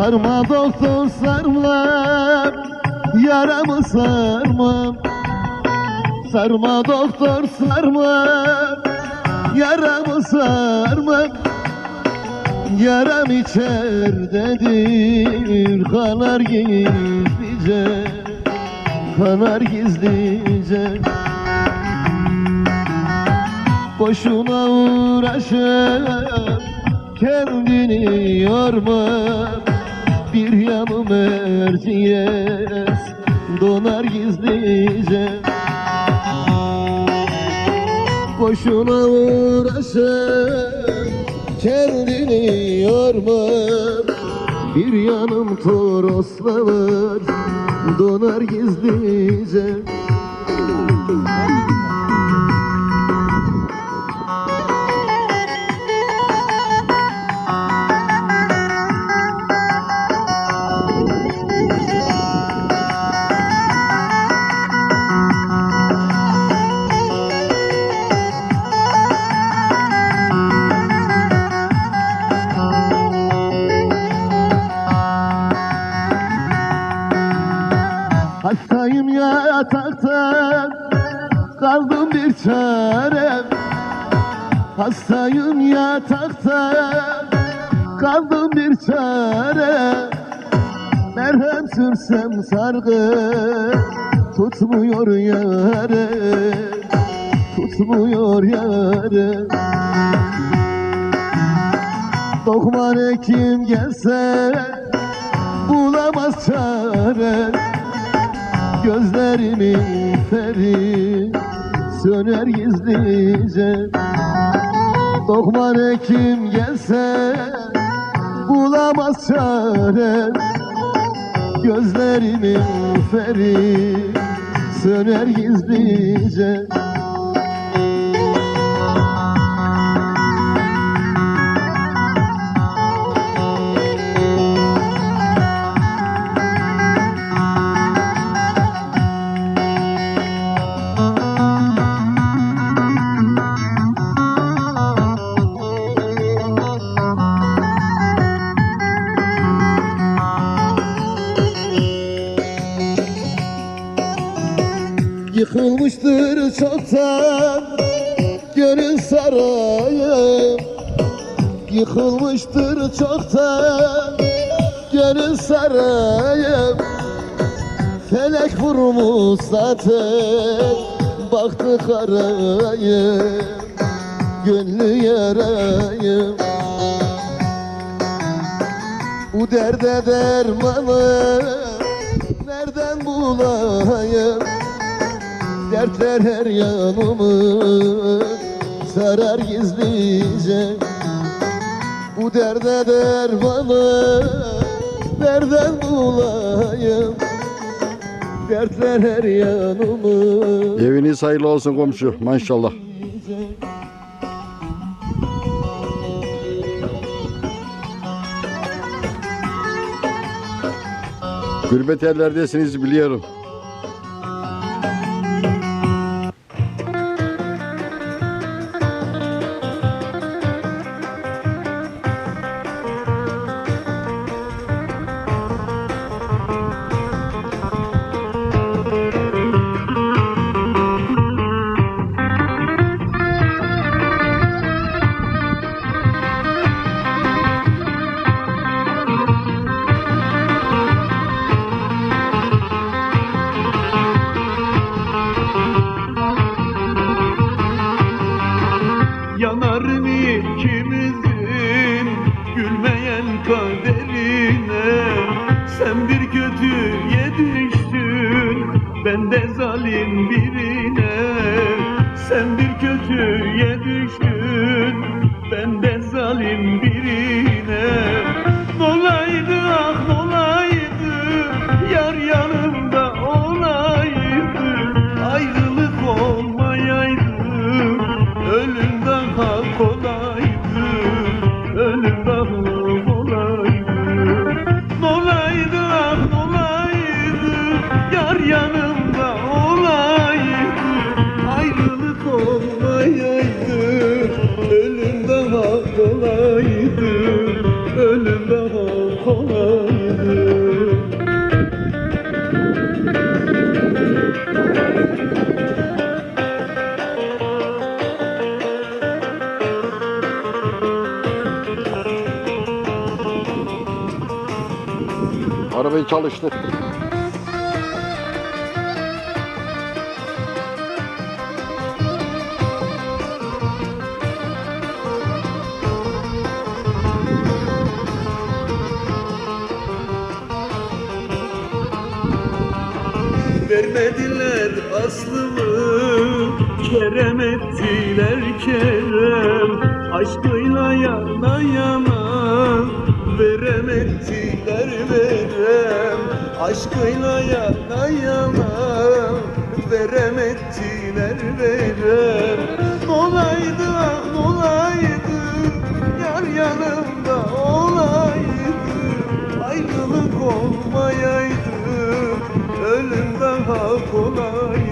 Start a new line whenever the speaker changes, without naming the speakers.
Sarma doktor sarma Yaramı sarma Sarma doktor sarma Yaramı sarma Yaram içerdedir Kanar gizlice Kanar gizlice. Boşuna uğraşıp Kendini yorma Bir yanım erciyes Donar gizlice. Boşuna uğraşıp Kendini yorma. Bir yanım toroslanır Donar gizlice Hastayım yatakta Kaldım bir çarem Hastayım yatakta Kaldım bir çare. Merhem sürsem sargı Tutmuyor yare Tutmuyor yare Dokman hekim gelse Bulamaz çare Gözlerimin feri söner gizlice. Dokman hekim gelse bulamaz çare. Gözlerimin feri söner gizlice Yıkılmıştır çoktan gönül sarayım Yıkılmıştır çoktan gönül sarayım Felek vurmuş zaten baktı karayım Gönlü yarayım Bu derde dermanı nereden bulayım Dertler her yanımı sarar gizlice Bu derde dermanı nereden bulayım Dertler her yanımı
Eviniz hayırlı olsun komşu maşallah. Gürbet yerlerdesiniz biliyorum.
Ben de zalim birine
Arabayı çalıştır.
Vermediler aslımı Kerem ettiler kerem Aşkıyla yana yana Verem ettiler verem. Aşkıyla yana yana Verem. Verem Olaydı ah olaydı Yar yanımda olaydı. Ayrılık olmayaydı Ölüm daha kolay